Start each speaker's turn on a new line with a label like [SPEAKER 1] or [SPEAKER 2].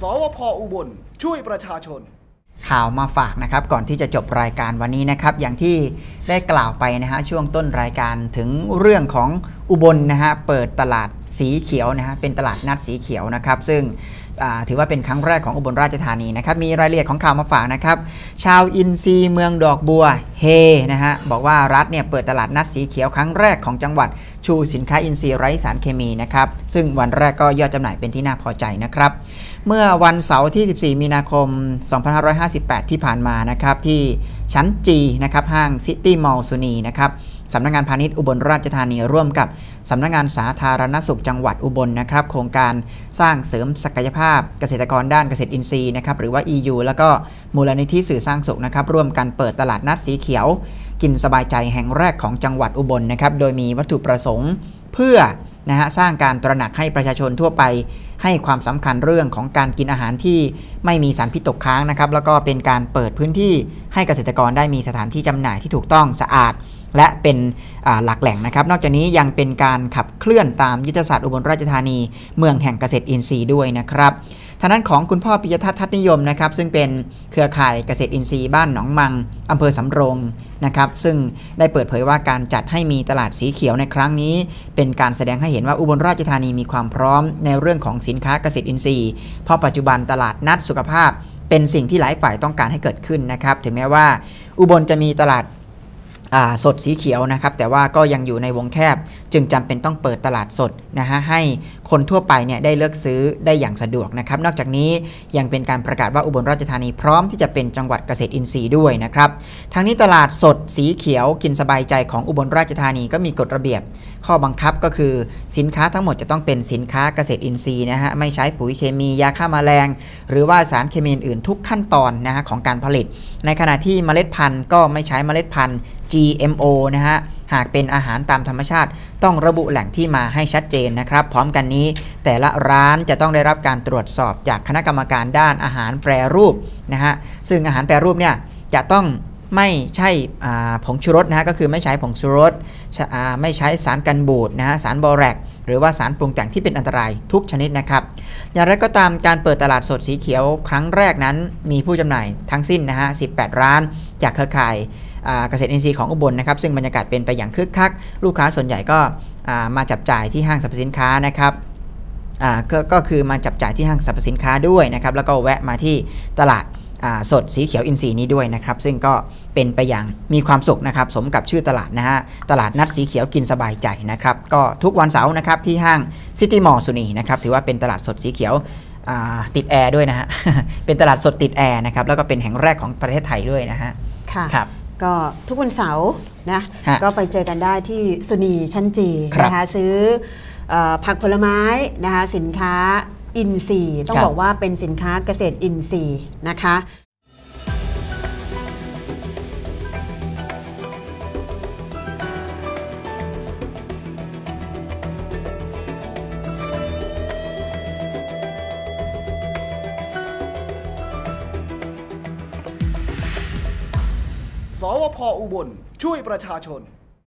[SPEAKER 1] สวพอุบล ช่วยประชาชน
[SPEAKER 2] ข่าวมาฝากนะครับก่อนที่จะจบรายการวันนี้นะครับ อย่างที่ได้กล่าวไปนะฮะช่วงต้นรายการถึงเรื่องของอุบลนะฮะเปิดตลาด สีเขียวนะฮะเป็นตลาดนัดสีเขียวนะครับ ซึ่งถือว่าเป็นครั้งแรกของอุบลราชธานีนะครับ มีรายละเอียดของข่าวมาฝากนะครับ ชาวอินซีเมืองดอกบัวเฮนะฮะบอกว่ารัฐเนี่ยเปิดตลาดนัดสีเขียวครั้งแรกของจังหวัดชูสินค้าอินทรีไร้สารเคมีนะครับ ซึ่งวันแรกก็ยอดจำหน่ายเป็นที่น่าพอใจนะครับ เมื่อวันเสาร์ที่ 14 มีนาคม 2558 ที่ผ่านมานะครับที่ชั้นจีนะครับห้างซิตี้มอลล์สุนีนะครับ สำนักงงานพาณิชย์อุบลราชธานีร่วมกับสำนักงงานสาธารณสุขจังหวัดอุบลนะครับ โครงการสร้างเสริมศักยภาพเกษตรกรด้านเกษตรอินทรีย์นะครับหรือว่า EU แล้วก็มูลนิธิสื่อสร้างสุขนะครับร่วมกันเปิดตลาดนัดสีเขียว กินสบายใจแห่งแรกของจังหวัดอุบลนะครับโดยมีวัตถุประสงค์เพื่อนะฮะสร้างการตระหนักให้ประชาชนทั่วไป ให้ความสำคัญเรื่องของการกินอาหารที่ไม่มีสารพิษตกค้างนะครับ แล้วก็เป็นการเปิดพื้นที่ให้เกษตรกรได้มีสถานที่จำหน่ายที่ถูกต้องสะอาด และเป็นหลักแหล่งนะครับ นอกจากนี้ยังเป็นการขับเคลื่อนตามยุทธศาสตร์อุบลราชธานี เมืองแห่งเกษตรอินทรีย์ด้วยนะครับทางด้านของคุณพ่อปิยทัศน์ทัศนิยมนะครับซึ่งเป็นเครือข่ายเกษตรอินทรีย์บ้านหนองมังอำเภอสำโรงนะครับซึ่งได้เปิดเผยว่าการจัดให้มีตลาดสีเขียวในครั้งนี้ เป็นการแสดงให้เห็นว่าอุบลราชธานีมีความพร้อมในเรื่องของสินค้าเกษตรอินทรีย์ เพราะปัจจุบันตลาดนัดสุขภาพ เป็นสิ่งที่หลายฝ่ายต้องการให้เกิดขึ้นนะครับถึงแม้ว่า อุบลจะมีตลาด สดสีเขียวนะครับ แต่ว่าก็ยังอยู่ในวงแคบจึงจำเป็นต้องเปิดตลาดสดนะฮะให้คนทั่วไปเนี่ยได้เลือกซื้อได้อย่างสะดวกนะครับนอกจากนี้ยังเป็นการประกาศว่าอุบลราชธานีพร้อมที่จะเป็นจังหวัดเกษตรอินทรีย์ด้วยนะครับทั้งนี้ตลาดสดสีเขียวกินสบายใจของอุบลราชธานีก็มีกฎระเบียบ ข้อบังคับก็คือสินค้าทั้งหมดจะต้องเป็นสินค้าเกษตรอินทรีย์นะฮะไม่ใช้ปุ๋ยเคมียาฆ่าแมลง หรือว่าสารเคมีอื่นทุกขั้นตอนนะฮะของการผลิต ในขณะที่เมล็ดพันธุ์ก็ไม่ใช้เมล็ดพันธุ์ GMO นะฮะ หากเป็นอาหารตามธรรมชาติ ต้องระบุแหล่งที่มาให้ชัดเจนนะครับ พร้อมกันนี้ แต่ละร้านจะต้องได้รับการตรวจสอบจากคณะกรรมการด้านอาหารแปรรูปนะฮะซึ่งอาหารแปรรูปเนี่ยจะต้อง ไม่ใช่ผงชูรสนะฮะก็คือไม่ใช้ผงชูรสไม่ใช้สารกันบูดนะฮะสารบอแรกหรือว่าสารปรุงแต่งที่เป็นอันตรายทุกชนิดนะครับ อย่างไรก็ตามการเปิดตลาดสดสีเขียวครั้งแรกนั้น มีผู้จำหน่ายทั้งสิ้นนะฮะ 18 ร้าน จากเครือข่ายเกษตรอินทรีย์ของอุบลนะครับ ซึ่งบรรยากาศเป็นไปอย่างคึกคัก ลูกค้าส่วนใหญ่ก็มาจับจ่ายที่ห้างสรรพสินค้านะครับก็คือมาจับจ่ายที่ห้างสรรพสินค้าด้วยนะครับ แล้วก็แวะมาที่ตลาด สดสีเขียวอินทรีย์นี้ด้วยนะครับ ซึ่งก็เป็นไปอย่างมีความสุขนะครับ สมกับชื่อตลาดนะฮะ ตลาดนัดสีเขียวกินสบายใจนะครับ ก็ทุกวันเสาร์นะครับที่ห้างซิตี้มอลล์สุนีนะครับ ถือว่าเป็นตลาดสดสีเขียวอ่าติดแอร์ด้วยนะฮะ เป็นตลาดสดติดแอร์นะครับ แล้วก็เป็นแห่งแรกของประเทศไทยด้วยนะฮะ
[SPEAKER 3] ค่ะ
[SPEAKER 2] ครับ
[SPEAKER 3] ก็ทุกวันเสาร์นะ
[SPEAKER 2] ฮะ
[SPEAKER 3] ก็ไปเจอกันได้ที่สุนีชั้นจี
[SPEAKER 2] ครับ
[SPEAKER 3] นะคะซื้อเออผักผลไม้นะคะสินค้า อินทรีย์ต้องบอกว่าเป็นสินค้าเกษตรอินทรีย์นะคะ
[SPEAKER 1] สวพอุบลช่วยประชาชน